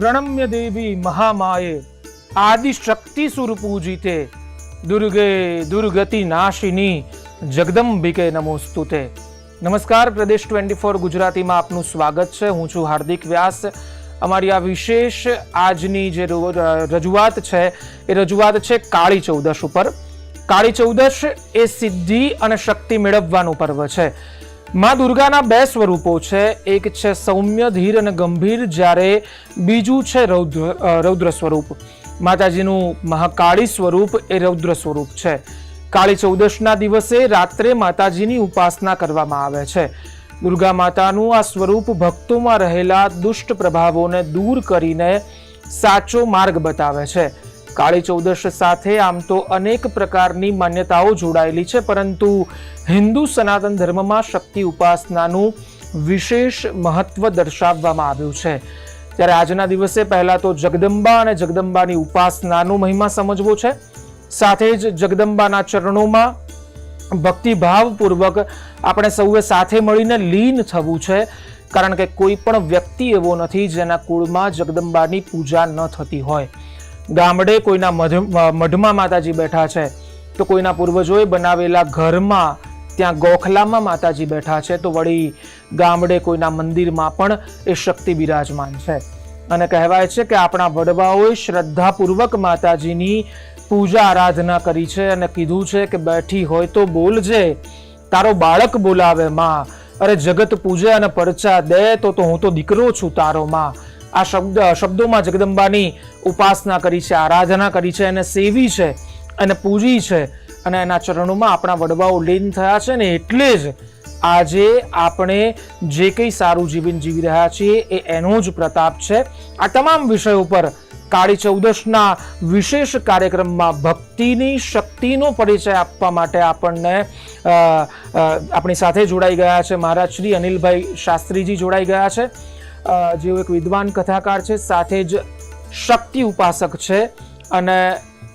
પ્રણમ્ય દેવી મહામાયે આદિ શક્તિ સુર પૂજિતે દુર્ગે દુર્ગતિ નાશિની જગદંબિકે નમોસ્તુતે નમસ્કાર પ્રદેશ ટ્વેન્ટી ફોર ગુજરાતીમાં આપનું સ્વાગત છે હું છું હાર્દિક વ્યાસ અમારી આ વિશેષ આજની જે રજૂઆત છે એ રજૂઆત છે કાળી ચૌદશ ઉપર કાળી ચૌદશ એ સિદ્ધિ અને શક્તિ મેળવવાનું પર્વ છે માં દુર્ગાના બે સ્વરૂપો છે. એક છે સૌમ્ય, ધીર અને ગંભીર, જ્યારે બીજું છે રૌદ્ર રૌદ્ર સ્વરૂપ. માતાજીનું મહાકાળી સ્વરૂપ એ રૌદ્ર સ્વરૂપ છે. કાળી ચૌદશના દિવસે રાત્રે માતાજીની ઉપાસના કરવામાં આવે છે. દુર્ગા માતાનું આ સ્વરૂપ ભક્તોમાં રહેલા દુષ્ટ પ્રભાવોને દૂર કરીને સાચો માર્ગ બતાવે છે. કાળી ચૌદશ સાથે આમ તો અનેક પ્રકારની માન્યતાઓ જોડાયેલી છે, પરંતુ હિન્દુ સનાતન ધર્મમાં શક્તિ ઉપાસનાનું વિશેષ મહત્વ દર્શાવવામાં આવ્યું છે. ત્યારે આજના દિવસે પહેલાં તો જગદંબા અને જગદંબાની ઉપાસનાનો મહિમા સમજવો છે. સાથે જ જગદંબાના ચરણોમાં ભક્તિભાવપૂર્વક આપણે સૌએ સાથે મળીને લીન થવું છે. કારણ કે કોઈ પણ વ્યક્તિ એવો નથી જેના કુળમાં જગદંબાની પૂજા ન થતી હોય. ગામડે કોઈના મઢમાં માતાજી બેઠા છે. તો કોઈના પૂર્વજોએ બનાવેલા ઘરમાં ત્યાં ગોખલામાં માતાજી બેઠા છે. તો વળી ગામડે કોઈના મંદિરમાં પણ એ શક્તિ બિરાજમાન છે. અને કહેવાય છે કે આપણા વડવાઓએ શ્રદ્ધાપૂર્વક માતાજીની પૂજા આરાધના કરી છે અને કીધું છે કે બેઠી હોય તો બોલજે. તારો બાળક બોલાવે માં. અરે જગત પૂજે અને પરચા દે તો તો હું તો દીકરો છું તારો માં. આ શબ્દ, શબ્દોમાં જગદંબાની ઉપાસના કરી છે, આરાધના કરી છે અને સેવી છે અને પૂજી છે, અને એના ચરણોમાં આપણા વડવાઓ લીન થયા છે ને એટલે જ આજે આપણે જે કંઈ સારું જીવન જીવી રહ્યા છીએ એ એનો જ પ્રતાપ છે. આ તમામ વિષયો પર કાળી ચૌદશના વિશેષ કાર્યક્રમમાં ભક્તિની શક્તિનો પરિચય આપવા માટે આપણને આપણી સાથે જોડાઈ ગયા છે. મહારાજ શ્રી અનિલભાઈ શાસ્ત્રીજી જોડાઈ ગયા છે. જેઓ એક વિદ્વાન કથાકાર છે, સાથે જ શક્તિ ઉપાસક છે અને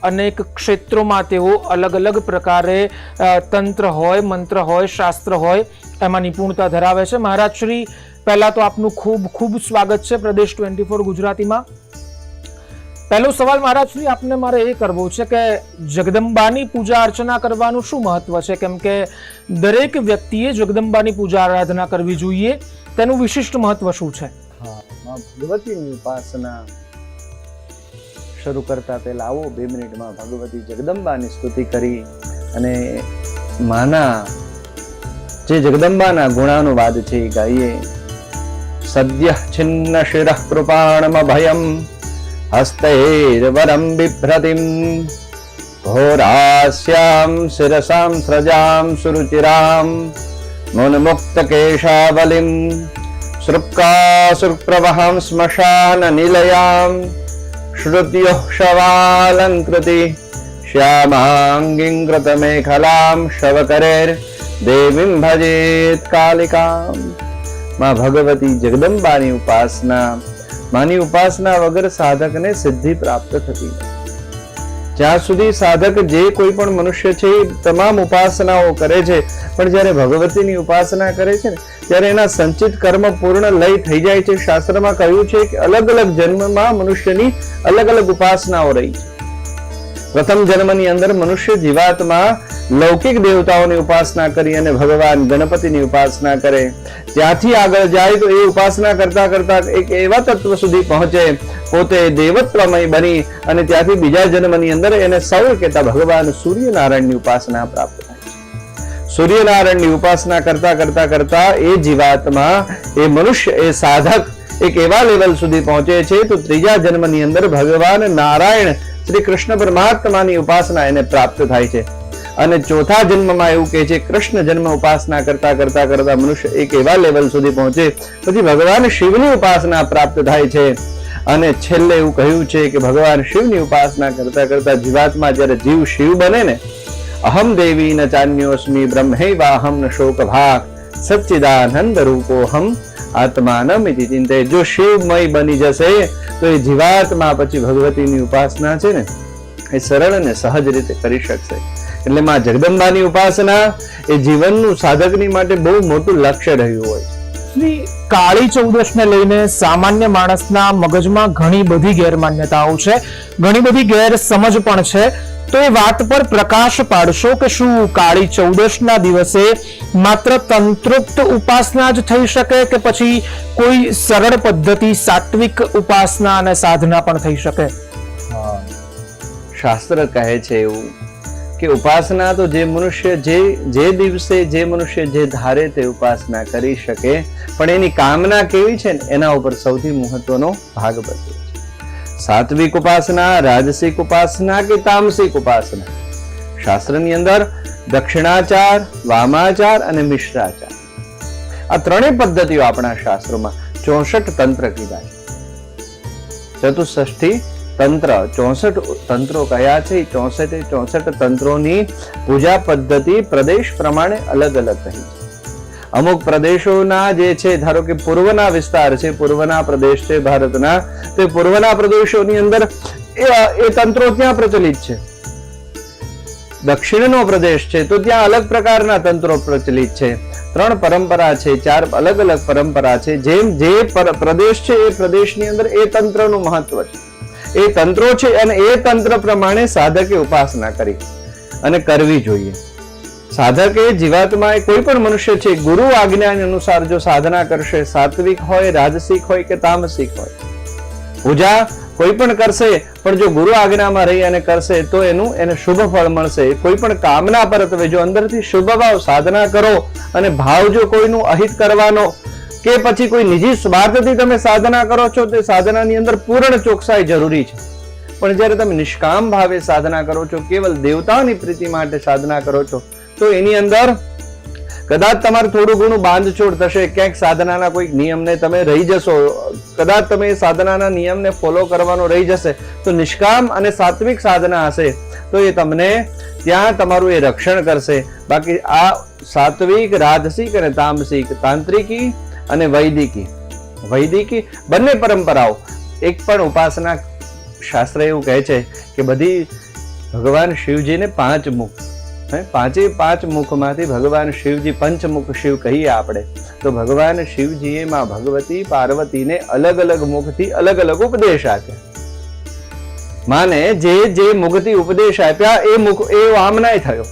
અનેક ક્ષેત્રોમાં તેઓ અલગ અલગ પ્રકારે તંત્ર હોય, મંત્ર હોય, શાસ્ત્ર હોય, એમાં નિપુણતા ધરાવે છે. મહારાજ શ્રી, પહેલા તો આપનું ખૂબ ખૂબ સ્વાગત છે પ્રદેશ ટ્વેન્ટી ફોર ગુજરાતીમાં. પહેલો સવાલ મહારાજ શ્રી, આપને મારે એ કરવો છે કે જગદંબાની પૂજા અર્ચના કરવાનું શું મહત્વ છે? કેમ કે દરેક વ્યક્તિએ જગદંબાની પૂજા આરાધના કરવી જોઈએ. તેનું વિશિષ્ટ મહત્વ શું છે? ભગવતીની ઉપાસના શરૂ કરતા પહેલા આવો બે મિનિટમાં ભગવતી જગદંબાની સ્તુતિ કરી અને માના જે જગદંબાના ગુણાનુવાદ છે એ ગાઈએ, સદ્ય છિન્ન શિરઃ કૃપાણમ ભયમ હસ્તૈર્વરમ બિભ્રતિમ ઘોરાસ્યામ શિરસામ સ્રજામ સુરુચિરામ મુન્મુક્તકેશાવલિમ સૃપ્કાસુરપ્રવહાં શ્મશાનનિલયાं श्रुत्योः शवालङ्कृति श्यामाङ्गीं कृतमेखलां शवकरेर्देवीं भजेत् कालिकाम् માં ભગવતી જગદંબાની ઉપાસના માની ઉપાસના વગર સાધકને સિદ્ધિ પ્રાપ્ત થતી નથી જ્યાં સુધી સાધક જે કોઈ પણ મનુષ્ય છે એ તમામ ઉપાસનાઓ કરે છે. પણ જ્યારે ભગવતીની ઉપાસના કરે છે ને, ત્યારે એના સંચિત કર્મ પૂર્ણ લય થઈ જાય છે. શાસ્ત્રમાં કહ્યું છે કે અલગ અલગ જન્મમાં મનુષ્યની અલગ અલગ ઉપાસનાઓ રહી છે. પ્રથમ જન્મની અંદર મનુષ્ય જીવાતમાં લૌકિક દેવતાઓની ઉપાસના કરી અને ભગવાન ગણપતિની ઉપાસના કરે. ત્યાંથી આગળ જાય તો એ ઉપાસના કરતા કરતા એક એવા તત્વ સુધી પહોંચે, પોતે દેવત્વમય બની અને ત્યાંથી બીજા જન્મની અંદર એને સૌ કહેતા ભગવાન સૂર્યનારાયણની ઉપાસના પ્રાપ્ત સૂર્યનારાયણની ઉપાસના કરતા કરતા કરતા એ જીવાતમાં, એ મનુષ્ય, એ સાધક એક એવા લેવલ સુધી પહોંચે છે તો ત્રીજા જન્મની અંદર ભગવાન નારાયણ શ્રી કૃષ્ણ પરમાત્માની ઉપાસના એને પ્રાપ્ત થાય છે. અને ચોથા જન્મમાં એવું કહે છે, કૃષ્ણ જન્મ ઉપાસના કરતા કરતા કરતા મનુષ્ય એક એવા લેવલ સુધી પહોંચે, પછી ભગવાન શિવની ઉપાસના પ્રાપ્ત થાય છે. અને છેલ્લે એવું કહ્યું છે કે ભગવાન શિવની ઉપાસના કરતા કરતા જીવાત્મા જ્યારે જીવ શિવ બને ને, અહમ દેવી ન ચાન્યોસ્મી બ્રહ્મૈવાહમ ન શોક ભાગ સચ્ચિદાનંદ રૂપોહમ આત્માનમ ઇતિ ચિંતે જો શિવમય બની જશે, તો એ જીવાત્મા પછી ભગવતીની ઉપાસના છે ને, એ સરળ અને સહજ રીતે કરી શકશે. એટલે માં જગદંબાની ઉપાસના એ જીવનનું સાધકની માટે બહુ મોટું લક્ષ્ય રહ્યું હોય. શ્રી કાળી ચૌદશને લઈને સામાન્ય માણસના મગજમાં ઘણી બધી ગેરમાન્યતાઓ છે. ઘણી બધી ગેરસમજ પણ છે. તો એ વાત પર પ્રકાશ પાડશો કે શું કાળી ચૌદશના દિવસે માત્ર તંત્રોક્ત ઉપાસના જ થઈ શકે કે પછી કોઈ સરળ પદ્ધતિ સાત્વિક ઉપાસના અને સાધના પણ થઈ શકે? શાસ્ત્ર કહે છે એવું. કે ઉપાસના તો જે મનુષ્ય જે જે દિવસે જે મનુષ્ય જે ધારે તે ઉપાસના કરી શકે, પણ એની કામના કેવી છે ને, એના ઉપર સૌથી મહત્વનો ભાગ ભજવે સાત્વિક ઉપાસના, રાજસિક ઉપાસના કે તામસિક ઉપાસના? શાસ્ત્રની અંદર દક્ષિણાચાર, વામાચાર અને મિશ્રાચાર. આ ત્રણેય પદ્ધતિઓ આપણા શાસ્ત્રોમાં ચોસઠ તંત્ર કીધા છે. ચતુષ્ઠી તંત્ર, ચોસઠ તંત્રો કયા છે? ચોસઠે ચોસઠ તંત્રોની પૂજા પદ્ધતિ પ્રદેશ પ્રમાણે અલગ અલગ કહી છે. અમુક પ્રદેશોના જે છે, ધારો કે પૂર્વના વિસ્તાર છે, પૂર્વના પ્રદેશ છે ભારતના, તે પૂર્વના પ્રદેશોની અંદર એ તંત્રો ત્યાં પ્રચલિત છે? દક્ષિણનો પ્રદેશ છે, તો ત્યાં અલગ પ્રકારના તંત્રો પ્રચલિત છે. ત્રણ પરંપરા છે, ચાર અલગ અલગ પરંપરા છે. જેમ જે પ્રદેશ છે, એ પ્રદેશની અંદર એ તંત્રનું મહત્વ છે. એ તંત્રો છે અને એ તંત્ર પ્રમાણે સાધકે ઉપાસના કરી અને કરવી જોઈએ. સાધકે જીવાત્મા કોઈ પણ મનુષ્ય છે, ગુરુ આજ્ઞાની અનુસાર જો સાધના કરશે, સાત્વિક હોય, રાજસિક હોય કે તામસિક હોય, પૂજા કોઈ પણ કરશે, પણ જો ગુરુ આજ્ઞામાં રહી અને કરશે, તો એનું એને શુભ ફળ મળશે. કોઈ પણ કામના પરત્વે જો અંદરથી શુભ ભાવ સાધના કરો અને ભાવ જો કોઈનું અહિત કરવાનો કે પછી કોઈ નિજી સ્વાર્થથી તમે સાધના કરો છો, તે સાધનાની અંદર પૂર્ણ ચોકસાઈ જરૂરી છે. પણ જ્યારે તમે નિષ્કામ ભાવે સાધના કરો છો, કેવલ દેવતાઓની પ્રીતિ માટે સાધના કરો છો, તો એની અંદર કદાચ તમારે થોડું ઘણું બાંધછોડ થશે, ક્યાંક સાધનાના કોઈક નિયમને તમે રહી જશો, કદાચ તમે સાધનાના નિયમને ફોલો કરવાનો રહી જશે, તો નિષ્કામ અને સાત્વિક સાધના હશે, તો એ તમને ત્યાં તમારું એ રક્ષણ કરશે. બાકી આ સાત્વિક, રાજસિક અને તામસિક તાંત્રિકી અને વૈદિકી. વૈદિકી બંને પરંપરાઓ. એક પણ ઉપાસના શાસ્ત્ર એવું કહે છે કે બધી ભગવાન શિવજીને પાંચ મુખ. હે? પાંચે પાંચ મુખમાંથી ભગવાન શિવજી પંચમુખ શિવ કહીએ આપણે. તો ભગવાન શિવજીએ માં ભગવતી, પાર્વતીને અલગ અલગ મુખથી અલગ અલગ ઉપદેશ આપ્યા. માને જે જે મુખથી ઉપદેશ આપ્યા એ મુખ, એ વામનાય થયો.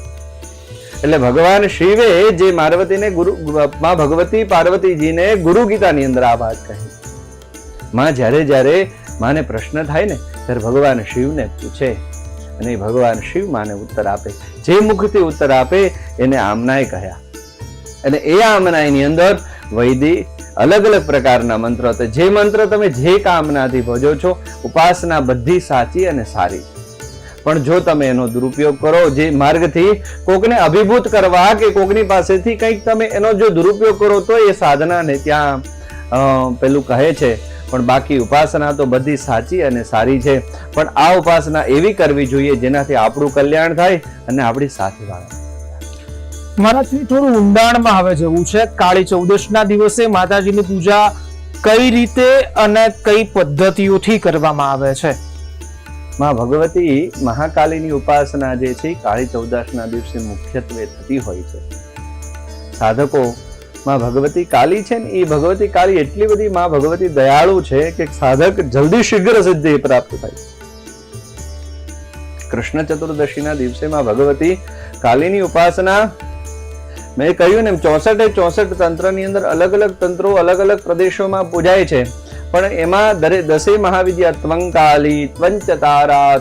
એટલે ભગવાન શિવે જે માર્વતીને ગુરુ, માં ભગવતી પાર્વતીજીને ગુરુ ગીતાની અંદર આ વાત કહી. માં જ્યારે જ્યારે માને પ્રશ્ન થાય ને, ત્યારે ભગવાન શિવને પૂછે અને ભગવાન શિવ માને ઉત્તર આપે. જે મુખથી ઉત્તર આપે એને આમનાય કહ્યા. અને એ આમનાયની અંદર વૈદિક અલગ અલગ પ્રકારના મંત્રો હતા. જે મંત્ર તમે જે કામનાથી ભજો છો, ઉપાસના બધી સાચી અને સારી. પણ જો તમે એનો દુરુપયોગ કરો, જે માર્ગથી કોકને અભિભૂત કરવા કે કોકની પાસેથી કંઈક તમે એનો જો દુરુપયોગ કરો, તો એ સાધનાને ત્યાં પેલું કહે છે, પણ બાકી ઉપાસના તો બધી સાચી અને સારી છે, પણ આ ઉપાસના એવી કરવી જોઈએ જેનાથી આપણું કલ્યાણ થાય અને આપણી સાથે વાળા. મારાથી થોડું ઊંડાણમાં હવે જવું છે. કાળી ચૌદશના દિવસે માતાજીની પૂજા કઈ રીતે અને કઈ પદ્ધતિઓથી કરવામાં આવે છે? માં ભગવતી મહાકાલીની ઉપાસના જે છે કાળી ચૌદાસના દિવસે મુખ્યત્વે થતી હોય છે. સાધકો, માં ભગવતી કાલી છે ને, એ ભગવતી કાલી એટલી બધી માં ભગવતી દયાળુ છે કે સાધક જલ્દી શીઘ્ર સિદ્ધિ પ્રાપ્ત થાય. કૃષ્ણ ચતુર્દશીના દિવસે માં ભગવતી કાલીની ઉપાસના, મેં કહ્યું ને ચોસઠે ચોસઠ તંત્રની અંદર અલગ અલગ તંત્રો અલગ અલગ પ્રદેશોમાં પૂજાય છે. પણ એમાં દરે દસે મહાવિદ્યા ત્વંકાલી ત્વંચ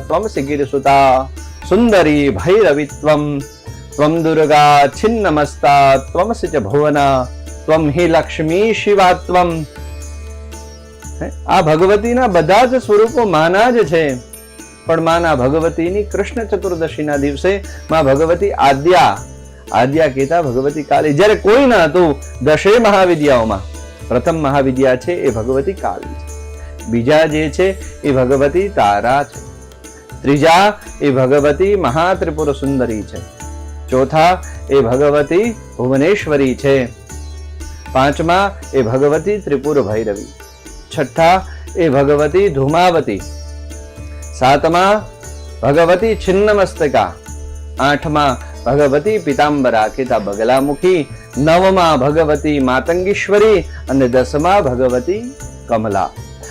ત્વમ શિગીર સુતા સુંદરી ભૈરવી ત્વમ દુર્ગા છિન્નમસ્તા ત્વમ સિચ ભુવના ત્વમ હિ લક્ષ્મી શિવા ત્વમ આ ભગવતીના બધા જ સ્વરૂપો માના જ છે. પણ માના ભગવતીની કૃષ્ણ ચતુર્દશીના દિવસે માં ભગવતી આદ્યા આદ્યા કહેતા ભગવતી કાલી. જ્યારે કોઈ ન હતું દશે મહાવિદ્યાઓમાં. પ્રથમ મહાવિદ્યા છે એ ભગવતી કાળી છે. બીજા જે છે એ ભગવતી તારા છે. ત્રીજા એ ભગવતી મહાત્રિપુર સુંદરી છે. ચોથા એ ભગવતી ભુવનેશ્વરી છે. પાંચમા એ ભગવતી ત્રિપુર ભૈરવી. છઠ્ઠા એ ભગવતી ધુમાવતી. સાતમા ભગવતી છિન્નમસ્તકા. આઠમા ભગવતી પિતાંબરા કહેતા બગલામુખી. નવમાં ભગવતી માતંગીશ્વરી અને દસમાં ભગવતી કમલા.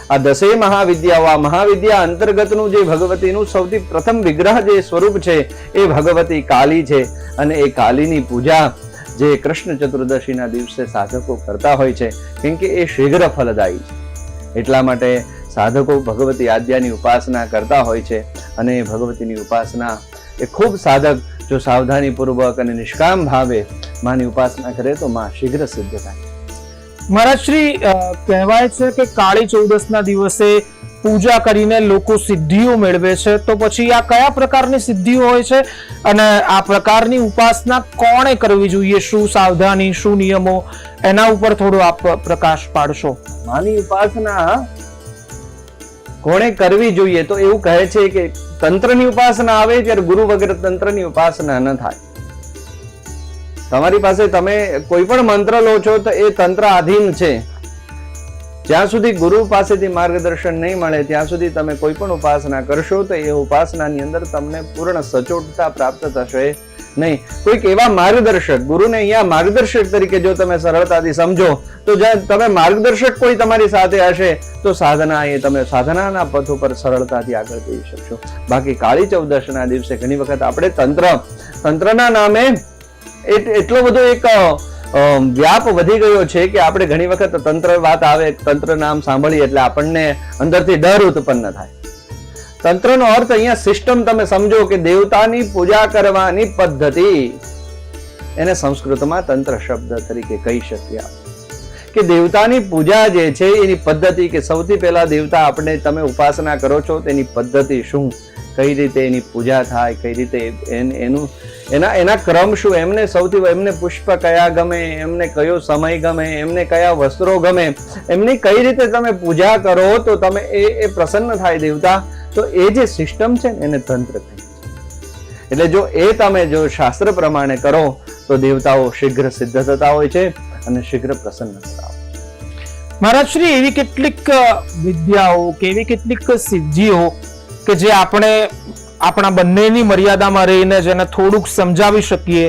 આ દસેય મહાવિદ્યાઓ, આ મહાવિદ્યા અંતર્ગતનું જે ભગવતીનું સૌથી પ્રથમ વિગ્રહ જે સ્વરૂપ છે, એ ભગવતી કાલી છે. અને એ કાલીની પૂજા જે કૃષ્ણ ચતુર્દશીના દિવસે સાધકો કરતા હોય છે, કેમ કે એ શીઘ્ર ફલદાયી છે. એટલા માટે સાધકો ભગવતી આદ્યાની ઉપાસના કરતા હોય છે અને એ ભગવતીની ઉપાસના એ ખૂબ સાધક જો સાવધાનીપૂર્વક અને નિષ્કામ ભાવે માની ઉપાસના કરે તો માં શીઘ્ર સિદ્ધ થાય. મહારાજ શ્રી કહેવાય છે કે કાળી ચૌદસના દિવસે પૂજા કરીને લોકો સિદ્ધિઓ મેળવે છે. તો પછી આ કયા પ્રકારની સિદ્ધિઓ હોય છે? અને આ પ્રકારની ઉપાસના કોણે કરવી જોઈએ? શું સાવધાની શું નિયમો? એના ઉપર થોડો આપ પ્રકાશ પાડશો. માની ઉપાસના કોણે કરવી જોઈએ તો એવું કહે છે કે તંત્રની ઉપાસના આવે ત્યારે ગુરુ વગેરે તંત્રની ઉપાસના ન થાય. તમારી પાસે તમે કોઈ પણ મંત્ર લો છો તો એ તંત્ર આધીન છે. જ્યાં સુધી ગુરુ પાસેથી માર્ગદર્શન નહીં મળે, ત્યાં સુધી તમે કોઈ પણ ઉપાસના કરશો તો એ ઉપાસનાની અંદર તમને પૂર્ણ સચોટતા પ્રાપ્ત થશે. નહીં. કોઈક એવા માર્ગદર્શક, ગુરુને અહીંયા માર્ગદર્શક તરીકે જો તમે સરળતાથી સમજો, તો તમે માર્ગદર્શક કોઈ તમારી સાથે હશે, તો સાધના એ તમે સાધનાના પથ ઉપર સરળતાથી આગળ જઈ શકશો. બાકી કાળી ચૌદશના દિવસે ઘણી વખત આપણે તંત્ર, તંત્રના નામે એટ- એટલો બધો એક વ્યાપ વધી ગયો છે કે આપણે ઘણી વખત તંત્ર વાત આવે, તંત્ર નામ સાંભળીએ એટલે આપણને અંદરથી ડર ઉત્પન્ન થાય. તંત્રનો અર્થ અહીંયા સિસ્ટમ તમે સમજો કે દેવતાની પૂજા કરવાની પદ્ધતિ. એને સંસ્કૃતમાં તંત્ર શબ્દ તરીકે કહી શકીએ કે દેવતાની પૂજા જે છે એની પદ્ધતિ કે સૌથી પહેલા દેવતા આપણે તમે ઉપાસના કરો છો તેની પદ્ધતિ શું? કઈ રીતે એની પૂજા થાય, કઈ રીતે એનું, એના એના ક્રમ શું? એમને સૌથી, એમને પુષ્પ કયા ગમે? એમને કયો સમય ગમે? એમને કયા વસ્ત્રો ગમે? એમની કઈ રીતે તમે પૂજા કરો તો તમે એ એ પ્રસન્ન થાય દેવતા? તો એ જે સિસ્ટમ છે એને તંત્ર કહે એટલે જો એ તમે જો શાસ્ત્ર પ્રમાણે કરો, તો દેવતાઓ શીઘ્ર સિદ્ધ થતા હોય છે અને શીઘ્ર પ્રસન્ન થતા હોય મહારાજ, શ્રી એવી કેટલીક વિદ્યાઓ કે એવી કેટલીક સિદ્ધિઓ કે જે આપણે આપણા બંનેની મર્યાદામાં રહીને જેને થોડુંક સમજાવી શકીએ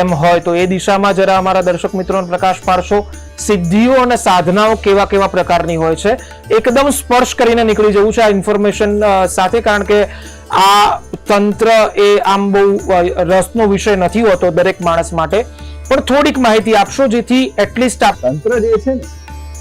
એમ હોય તો એ દિશામાં જરા અમારા દર્શક મિત્રોને પ્રકાશ પાડશો. સિદ્ધિઓ અને સાધનાઓ કેવા કેવા પ્રકારની હોય છે? એકદમ સ્પર્શ કરીને નીકળી જવું છે આ ઇન્ફોર્મેશન સાથે, કારણ કે આ તંત્ર એ આમ બહુ રસનો વિષય નથી હોતો દરેક માણસ માટે. પણ થોડીક માહિતી આપશો જેથી એટલીસ્ટ આ તંત્ર જે છે ને,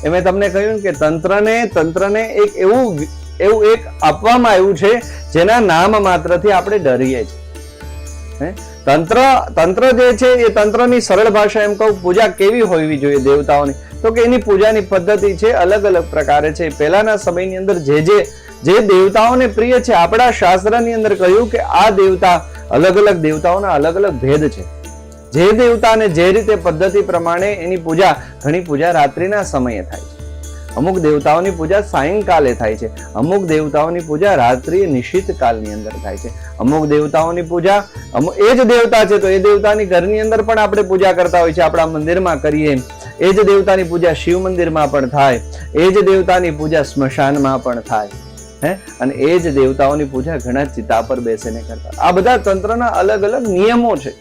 એ મેં તમને કહ્યું કે તંત્રને તંત્રને એક એવું એવું એક આપવામાં આવ્યું છે, જેના નામ માત્રથી આપણે ડરીએ છીએ. તંત્ર તંત્ર જે છે, એ તંત્રની સરળ ભાષા એમ કહું, પૂજા કેવી હોવી જોઈએ દેવતાઓની? તો કે એની પૂજાની પદ્ધતિ છે, અલગ અલગ પ્રકારે છે. પહેલાના સમયની અંદર જે જે જે દેવતાઓને પ્રિય છે, આપણા શાસ્ત્રની અંદર કહ્યું કે આ દેવતા અલગ અલગ દેવતાઓના અલગ અલગ ભેદ છે. જે દેવતાને જે રીતે પદ્ધતિ પ્રમાણે એની પૂજા, ઘણી પૂજા રાત્રિના સમયે થાય છે. અમુક દેવતાઓની પૂજા સાયંકાલે થાય છે. અમુક દેવતાઓની પૂજા રાત્રિ નિશ્ચિત કાલની અંદર થાય છે. અમુક દેવતાઓની પૂજા એ જ દેવતા છે તો એ દેવતાની ઘરની અંદર પણ આપણે પૂજા કરતા હોય છે, આપણા મંદિરમાં કરીએ. એ જ દેવતાની પૂજા શિવ મંદિરમાં પણ થાય. એ જ દેવતાની પૂજા સ્મશાનમાં પણ થાય. હે? અને એ જ દેવતાઓની પૂજા ઘણા ચિતા પર બેસીને કરતા. આ બધા તંત્રના અલગ અલગ નિયમો છે.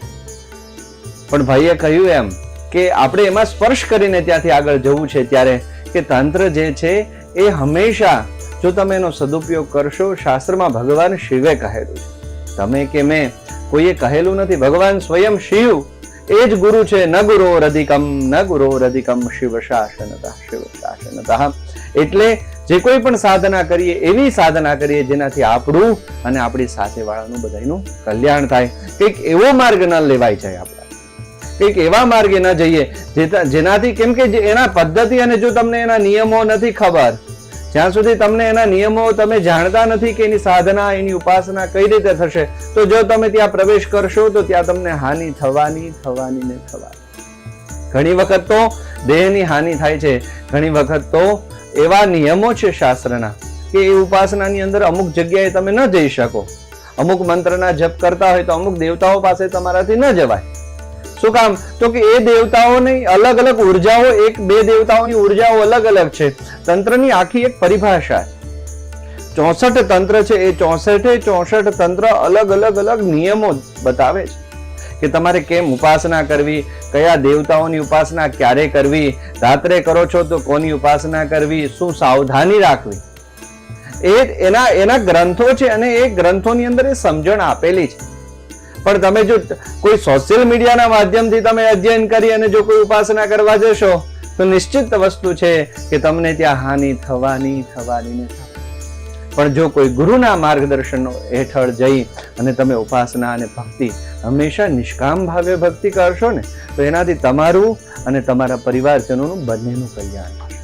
પણ ભાઈએ કહ્યું એમ કે આપણે એમાં સ્પર્શ કરીને ત્યાંથી આગળ જવું છે, ત્યારે કે તંત્ર જે છે એ હંમેશા જો તમે એનો સદુપયોગ કરશો, શાસ્ત્રમાં ભગવાન શિવે કહેલું છે. તમે કે મેં કોઈએ કહેલું નથી, ભગવાન સ્વયં શિવ, એ જ ગુરુ છે, ન ગુરો રધિકમ, ન ગુરો રધિકમ શિવ શાસનતા શિવ શાસનતા. એટલે જે કોઈ પણ સાધના કરીએ, એવી સાધના કરીએ જેનાથી આપણું અને આપણી સાથે વાળાનું બધાનું કલ્યાણ થાય. કંઈક એવો માર્ગ ન લેવાય જાય આપણા કંઈક એવા માર્ગે ન જઈએ જેનાથી કેમ કે એના પદ્ધતિ અને જો તમને એના નિયમો નથી ખબર, જ્યાં સુધી તમને એના નિયમો તમે જાણતા નથી કે એની સાધના, એની ઉપાસના કઈ રીતે થશે, તો જો તમે ત્યાં પ્રવેશ કરશો, તો ત્યાં તમને હાનિ થવાની થવાની ને થવાની. ઘણી વખત તો દેહની હાનિ થાય છે. ઘણી વખત તો એવા નિયમો છે શાસ્ત્રના કે એ ઉપાસનાની અંદર અમુક જગ્યાએ તમે ન જઈ શકો. અમુક મંત્રના જપ કરતા હોય તો અમુક દેવતાઓ પાસે તમારાથી ન જવાય. શું કામ? તો કે એ દેવતાઓની અલગ અલગ ઉર્જાઓ, એક બે દેવતાઓની ઉર્જાઓ અલગ અલગ છે. તંત્રની આખી એક પરિભાષા ચોસઠ તંત્ર છે, એ ચોસઠે ચોસઠ તંત્ર અલગ અલગ અલગ નિયમો બતાવે છે. કે તમારે કેમ ઉપાસના કરવી? કયા દેવતાઓની ઉપાસના ક્યારે કરવી? રાત્રે કરો છો તો કોની ઉપાસના કરવી? શું સાવધાની રાખવી? એ એના એના ગ્રંથો છે અને એ ગ્રંથોની અંદર એ સમજણ આપેલી છે. પણ તમે જો કોઈ સોશિયલ મીડિયાના માધ્યમથી તમે અધ્યયન કરી અને જો કોઈ ઉપાસના કરવા જશો, તો નિશ્ચિત વસ્તુ છે કે તમને ત્યાં હાનિ થવાની થવાની ને પણ જો કોઈ ગુરુના માર્ગદર્શન હેઠળ જઈ અને તમે ઉપાસના અને ભક્તિ હંમેશા નિષ્કામ ભાવે ભક્તિ કરશો ને, તો એનાથી તમારું અને તમારા પરિવારજનોનું બંનેનું કલ્યાણ.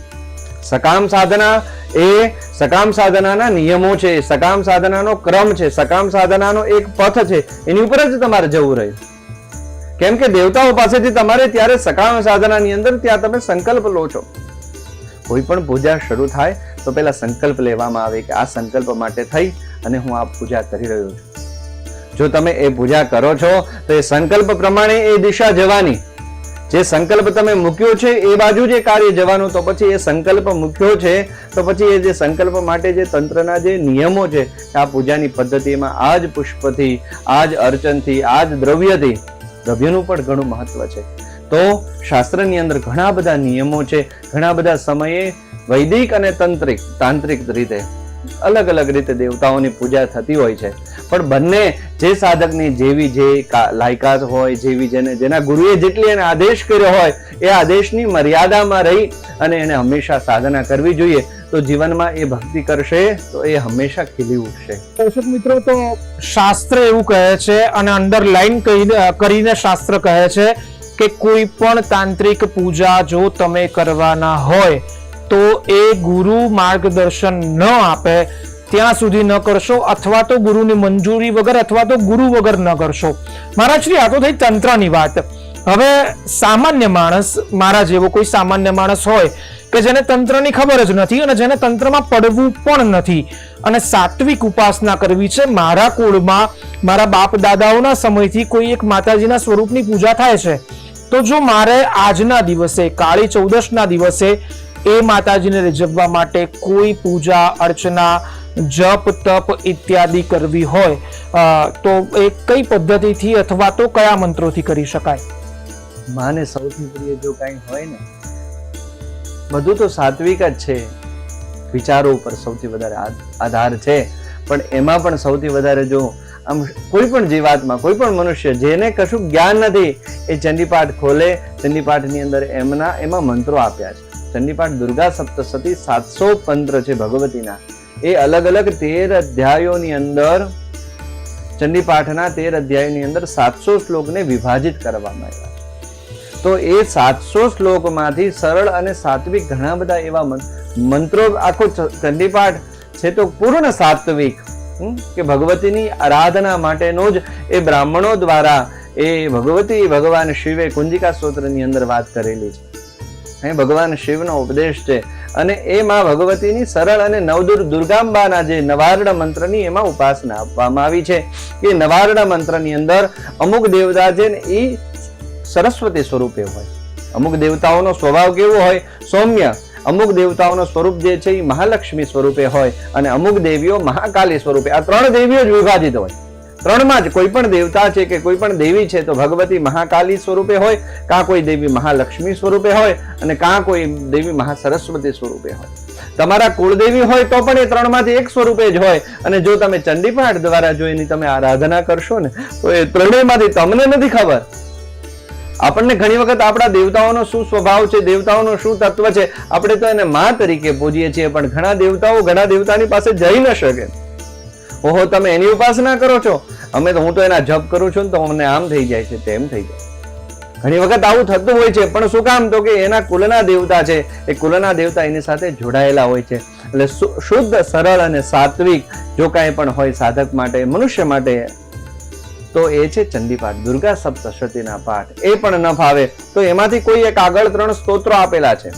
સકામ સાધના એ સકામ સાધનાના નિયમો છે, સકામ સાધનાનો ક્રમ છે, સકામ સાધનાનો એક પથ છે, એની ઉપર જ તમારે જવું રહ્યું. કેમ કે દેવતાઓ પાસેથી તમારે ત્યારે સકામ સાધનાની અંદર ત્યાં તમે સંકલ્પ લો છો. કોઈ પણ પૂજા શરૂ થાય, તો પહેલા સંકલ્પ લેવામાં આવે કે આ સંકલ્પ માટે થઈ અને હું આ પૂજા કરી રહ્યો છું. જો તમે એ પૂજા કરો છો, તો એ સંકલ્પ પ્રમાણે એ દિશા જવાની. જે સંકલ્પ તમે મૂક્યો છે એ બાજુ જે કાર્ય જવાનું, તો પછી એ સંકલ્પ મૂક્યો છે, તો પછી એ જે સંકલ્પ માટે જે તંત્રના જે નિયમો છે, આ પૂજાની પદ્ધતિમાં આ જ પુષ્પથી આ જ અર્ચનથી આ જ દ્રવ્યથી, દ્રવ્યનું પણ ઘણું મહત્વ છે. તો શાસ્ત્રની અંદર ઘણા બધા નિયમો છે, ઘણા બધા સમયે વૈદિક અને તંત્રિક, તાંત્રિક રીતે અલગ અલગ રીતે દેવતાઓની પૂજા થતી હોય છે. પણ બંને જે સાધકની જેવી જે લાયકાત હોય, જેવી જેને, જેના ગુરુએ જેટલી એને આદેશ કર્યો હોય, એ આદેશની મર્યાદામાં રહી અને એને હંમેશા સાધના કરવી જોઈએ, તો જીવનમાં એ ભક્તિ કરશે, તો એ હંમેશા ખીલી ઉઠશે. દર્શક મિત્રો, તો શાસ્ત્ર એવું કહે છે અને અંડરલાઈન કરીને શાસ્ત્ર કહે છે કે કોઈ પણ તાંત્રિક પૂજા જો તમે કરવાના હોય તો એ ગુરુ માર્ગદર્શન ન આપે, ત્યાં સુધી ન કરશો, અથવા તો ગુરુની મંજૂરી વગર, અથવા તો ગુરુ વગર ન કરશો. મહારાજ શ્રી, આ તો થઈ તંત્રની વાત. હવે સામાન્ય માણસ, મારા જેવો કોઈ સામાન્ય માણસ હોય, કે જેને તંત્રની ખબર જ નથી અને જેને તંત્રમાં પડવું પણ નથી. અને સાત્વિક ઉપાસના કરવી છે. મારા કુળમાં, મારા બાપ દાદાઓના સમયથી કોઈ એક માતાજીના સ્વરૂપની પૂજા થાય છે. તો જો મારે આજના દિવસે, કાળી ચૌદશના દિવસે એ માતાજીને રીઝવવા માટે કોઈ પૂજા, અર્ચના, જપ, તપ ઇત્યાદિ કરવી હોય તો એ કઈ પદ્ધતિથી અથવા તો કયા મંત્રોથી કરી શકાય? માને સૌથી પ્રિય જો કાંઈ હોય ને, બધું તો સાત્વિક જ છે. વિચારો ઉપર સૌથી વધારે આધાર છે. પણ એમાં પણ સૌથી વધારે જો આમ કોઈ પણ જીવાતમાં, કોઈ પણ મનુષ્ય જેને કશું જ્ઞાન નથી, એ ચંડીપાઠ ખોલે, ચંડીપાઠની અંદર એમના, એમાં મંત્રો આપ્યા છે. ચંડીપાઠ દુર્ગા સપ્તસતી સાતસો તંત્ર છે ભગવતીના. એ અલગ અલગ તેર અધ્યાયોની અંદર ચંડીપાઠના તેર અધ્યાયોની અંદર સાતસો શ્લોકને વિભાજિત કરવામાં આવ્યા. તો એ સાતસો શ્લોકમાંથી સરળ અને સાત્વિક ઘણા બધા એવા મંત્રો આખો ચંડીપાઠ છે તો પૂર્ણ સાત્વિક કે ભગવતીની આરાધના માટેનો જ એ બ્રાહ્મણો દ્વારા એ ભગવતી ભગવાન શિવે કુંજિકા સ્તોત્રની અંદર વાત કરેલી છે. એ ભગવાન શિવનો ઉપદેશ છે. અને એમાં ભગવતીની સરળ અને નવદુર દુર્ગાંબાના જે નવાર્ણ મંત્રની એમાં ઉપાસના આપવામાં આવી છે. એ નવાર્ણ મંત્રની અંદર અમુક દેવતા છે ને એ સરસ્વતી સ્વરૂપે હોય. અમુક દેવતાઓનો સ્વભાવ કેવો હોય? સૌમ્ય. અમુક દેવતાઓનો સ્વરૂપ જે છે એ મહાલક્ષ્મી સ્વરૂપે હોય અને અમુક દેવીઓ મહાકાલી સ્વરૂપે. આ ત્રણ દેવીઓ જ વિભાજિત હોય. ત્રણમાં જ કોઈ પણ દેવતા છે કે કોઈ પણ દેવી છે તો ભગવતી મહાકાલી સ્વરૂપે હોય, કાં કોઈ દેવી મહાલક્ષ્મી સ્વરૂપે હોય અને કાં કોઈ દેવી મહાસરસ્વતી સ્વરૂપે હોય. તમારા કુળદેવી હોય તો પણ એ ત્રણમાંથી એક સ્વરૂપે જ હોય અને જો તમે ચંડીપાઠ દ્વારા જો એની તમે આરાધના કરશો ને, તો એ ત્રણેયમાંથી તમને નથી ખબર. આપણને ઘણી વખત આપણા દેવતાઓનો શું સ્વભાવ છે, દેવતાઓનો શું તત્વ છે, આપણે તો એને મા તરીકે પૂજીએ છીએ, પણ ઘણા દેવતાઓ ઘણા દેવતાની પાસે જઈ ન શકે. ઓહો, તમે એની ઉપાસના કરો છો? અમે તો હું તો એના જપ કરું છું ને તો અમને આમ થઈ જાય છે, તેમ થઈ જાય. ઘણી વખત આવું થતું હોય છે, પણ શું કામ? તો કે એના કુલના દેવતા છે, એ કુલના દેવતા એની સાથે જોડાયેલા હોય છે. એટલે શુદ્ધ, સરળ અને સાત્વિક જો કાંઈ પણ હોય સાધક માટે, મનુષ્ય માટે, તો એ છે ચંડીપાઠ. દુર્ગા સપ્તશતીના પાઠ. એ પણ ન ફાવે, તો એમાંથી કોઈ એક આગળ ત્રણ સ્તોત્રો આપેલા છે.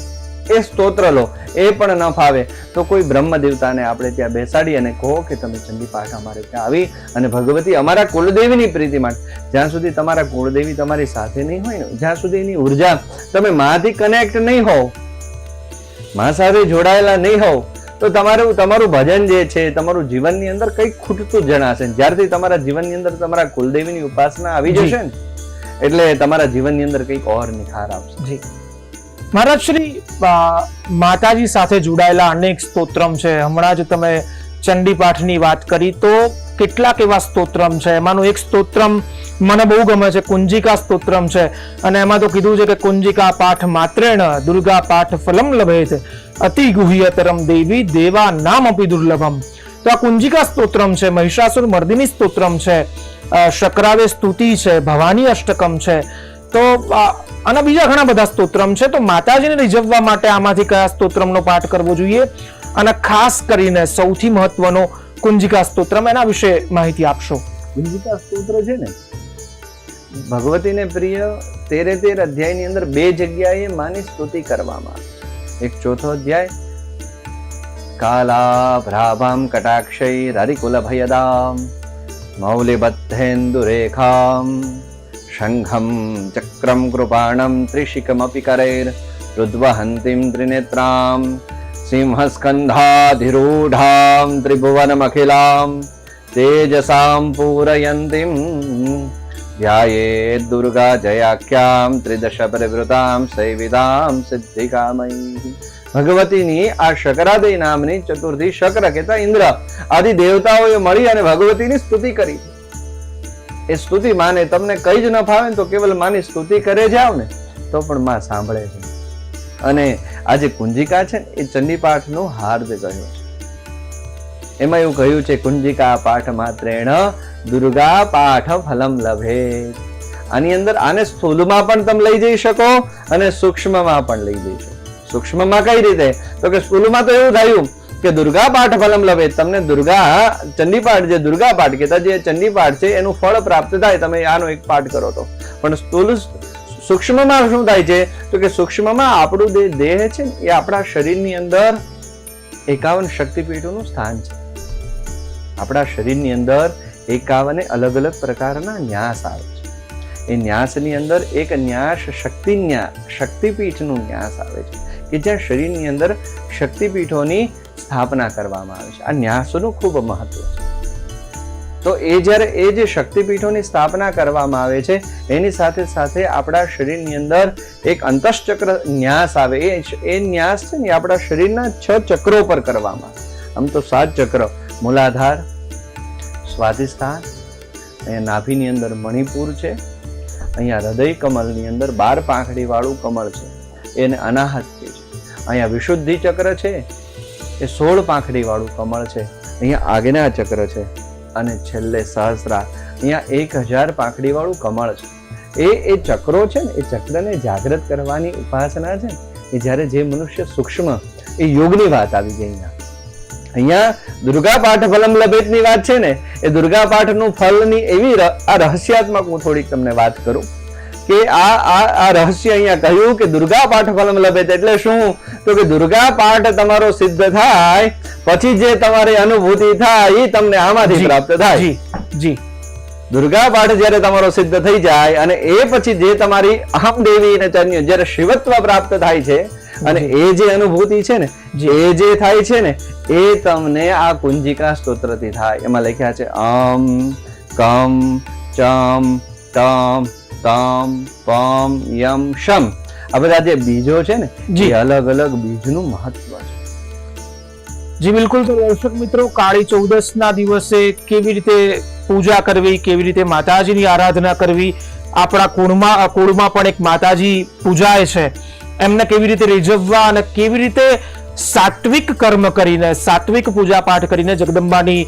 એ સ્તોત્ર લો એ પણ ન ફાવે. તો કોઈ બ્રહ્મ દેવતાને આપણે ત્યાં બેસાડી અને કહો કે તમે ચંડીપાઠ અમારે ત્યાં આવી અને ભગવતી અમારા કુળદેવીની પ્રીતિ માટે. જ્યાં સુધી તમારા કુળદેવી તમારી સાથે નહીં હોય ને જ્યાં સુધી એની ઊર્જા તમે માથી કનેક્ટ નહીં હોવ મા સાથે જોડાયેલા નહીં હોવ તો તમારું તમારું ભજન જે છે તમારું જીવનની અંદર કંઈક ખૂટતું જણાશે જ્યારથી તમારા જીવનની અંદર તમારા કુલદેવીની ઉપાસના આવી જશે ને એટલે તમારા જીવનની અંદર કંઈક ઓર નિખાર આવશે. જી. મહારાજ, શ્રી માતાજી સાથે જોડાયેલા અનેક સ્તોત્રમ છે. હમણાં જ તમે ચંડી પાઠની વાત કરી તો કેટલાક એવા સ્તોત્રમ છે. એમાંનું એક સ્તોત્રમ મને બહુ ગમે છે, કુંજિકા સ્તોત્રમ છે. અને એમાં તો કીધું છે કે કુંજિકા પાઠ માત્રેણ દુર્ગા પાઠ ફલમ લભેત, અતિ ગુહ્યતરમ દેવી દેવા નામ અપી દુર્લભમ. તો આ કુંજિકા સ્તોત્રમ છે, મહિષાસુર મર્દિની સ્તોત્રમ છે શક્રાવે સ્તુતિ છે, ભવાની અષ્ટકમ છે. તો આના બીજા ઘણા બધા સ્તોત્રમ છે. તો માતાજીને રીઝવવા માટે આમાંથી કયા સ્તોત્રમનો પાઠ કરવો જોઈએ? અને ખાસ કરીને સૌથી મહત્વનો કુંજિકા સ્તોત્રમ, એના વિશે માહિતી આપશો. કુંજિકા સ્તોત્ર છે ને, ભગવતીને પ્રિય તેરે તેર અધ્યાયની અંદર બે જગ્યાએ માની સ્તુતિ કરવામાં એક ચોથો અધ્યાય કાલા ભ્રાભામ કટાક્ષય હરિકુલ ભયદામ મૌલિબદ્ધેન્દુરેખામ શંખમ ચક્રમ કૃપાણમ ત્રિશિકમપી કરૈર રુદ્વહંતિમ ત્રિનેત્રામ સિંહસ્કંધાધિરૂઢામ ત્રિભુવનમખિલામ तेजसां पूरयन्तीं ध्यायेत् दुर्गा जयाख्यां ત્રિદશ પરિવૃતામ સૈવિદામ સિદ્ધિકામયી ભગવતીની આ શકરાદય નામની ચતુર્થી શક્ર કહેતા ઇન્દ્ર આદિ દેવતાઓએ મળી અને ભગવતીની સ્તુતિ કરી એ સ્તુતિ માને, તમને કઈ જ ન ફાવે ને તો કેવલ માની સ્તુતિ કરે જાવ ને, તો પણ માં સાંભળે છે. અને આ જે કુંજિકા છે, એ ચંડીપાઠનો હાર્દ કહ્યો છે. એમાં એવું કહ્યું છે, કુંજિકા પાઠ માત્રેણ દુર્ગા પાઠ ફલમ લભે. આની અંદર આને સ્થૂલમાં પણ તમે લઈ જઈ શકો અને સૂક્ષ્મમાં પણ લઈ જઈ શકો. સૂક્ષ્મમાં કઈ રીતે? તો કે સ્થૂલમાં તો એવું થયું કે દુર્ગા પાઠ ફલમ લભે તમને દુર્ગા, ચંડીપાઠ જે દુર્ગા પાઠ કહેતા, જે ચંડીપાઠ છે, એનું ફળ પ્રાપ્ત થાય તમે આનો એક પાઠ કરો તો. પણ સ્થુલ સૂક્ષ્મમાં શું થાય છે? તો કે સૂક્ષ્મમાં આપણું જે દેહ છે એ આપણા શરીરની અંદર એકાવન શક્તિપીઠોનું સ્થાન છે. આપણા શરીરની અંદર એકાવને અલગ અલગ પ્રકારના ન્યાસ આવે છે. એ ન્યાસની અંદર એક ન્યાસ શક્તિ ન્યાસ શક્તિપીઠનું ન્યાસ આવે છે. કે જ્યાં શરીરની અંદર શક્તિપીઠોની સ્થાપના કરવામાં આવી છે. આ ન્યાસોનું ખૂબ મહત્વ છે. તો એ જ્યારે એ જે શક્તિપીઠોની સ્થાપના કરવામાં આવે છે, એની સાથે સાથે આપણા શરીરની અંદર એક અંતઃચક્ર ન્યાસ આવે. એ એ ન્યાસ છે ને આપણા શરીરના છ ચક્રો પર કરવામાં આમ તો સાત ચક્ર. મૂલાધાર, સ્વાધિષ્ઠાન, અહીંયા નાભીની અંદર મણિપુર છે. અહીંયા હૃદય કમલની અંદર બાર પાંખડી વાળું કમળ છે. એને અનાહત છે. અહીંયા વિશુદ્ધિ ચક્ર છે. એ સોળ પાંખડી વાળું કમળ છે. અહીંયા આજ્ઞા ચક્ર છે અને છેલ્લે સહસ્રા અહીંયા એક હજાર પાંખડી વાળું કમળ છે. એ એ ચક્રો છે ને, એ ચક્રને જાગૃત કરવાની ઉપાસના છે એ જ્યારે જે મનુષ્ય સૂક્ષ્મ, એ યોગની વાત આવી ગઈ અહીંયા. અહીંયા દુર્ગા પાઠ ફલમ લભેતની વાત છે ને, એ દુર્ગા પાઠનું ફલની એવી આ રહસ્યાત્મક હું થોડીક તમને વાત કરું. કે આ આ આ રહસ્ય અહીંયા કહ્યું કે દુર્ગા પાઠ ફલમ લભેત એટલે શું? તો કે દુર્ગા પાઠ તમારો સિદ્ધ થાય પછી જે તમારી અનુભૂતિ થાય એ તમને આમાંથી પ્રાપ્ત થાય. જી. જી. દુર્ગા પાઠ જ્યારે તમારો સિદ્ધ થઈ જાય અને એ પછી જે તમારી અહમ દેવી અને ચન્ય જ્યારે શિવત્વ પ્રાપ્ત થાય છે અને એ જે અનુભૂતિ છે ને એ જે થાય છે ને એ તમને આ કુંજિકા સ્તોત્રથી થાય. એમાં લખ્યા છે અમ કમ ચમ તમ તમ પમ યમ શમ. આ બધા જે બીજો છે ને જે. અલગ અલગ બીજનું મહત્વ છે. જી બિલકુલ. તો દર્શક મિત્રો કાળી ચૌદસના દિવસે કેવી રીતે પૂજા કરવી કેવી રીતે માતાજીની આરાધના કરવી આપણા કુળમાં કુળમાં પણ એક માતાજી પૂજાય છે. એમને કેવી રીતે રીઝવવા અને કેવી રીતે સાત્વિક કર્મ કરીને, સાત્વિક પૂજા પાઠ કરીને જગદંબાની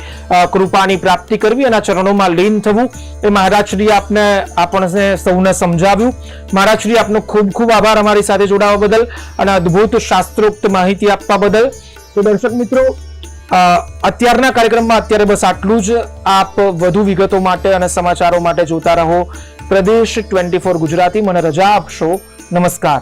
કૃપાની પ્રાપ્તિ કરવી અને ચરણોમાં લીન થવું, એ મહારાજશ્રી આપને, આપણને સૌને સમજાવ્યું. મહારાજશ્રી આપનો ખૂબ ખૂબ આભાર અમારી સાથે જોડાવા બદલ અને અદ્ભુત શાસ્ત્રોક્ત માહિતી આપવા બદલ. તો દર્શક મિત્રો અત્યારના કાર્યક્રમમાં અત્યારે બસ આટલું જ. આપ વધુ વિગતો માટે અને સમાચારો માટે જોતા રહો. પ્રદેશ ટ્વેન્ટી ફોર ગુજરાતી. મને રજા આપશો. નમસ્કાર.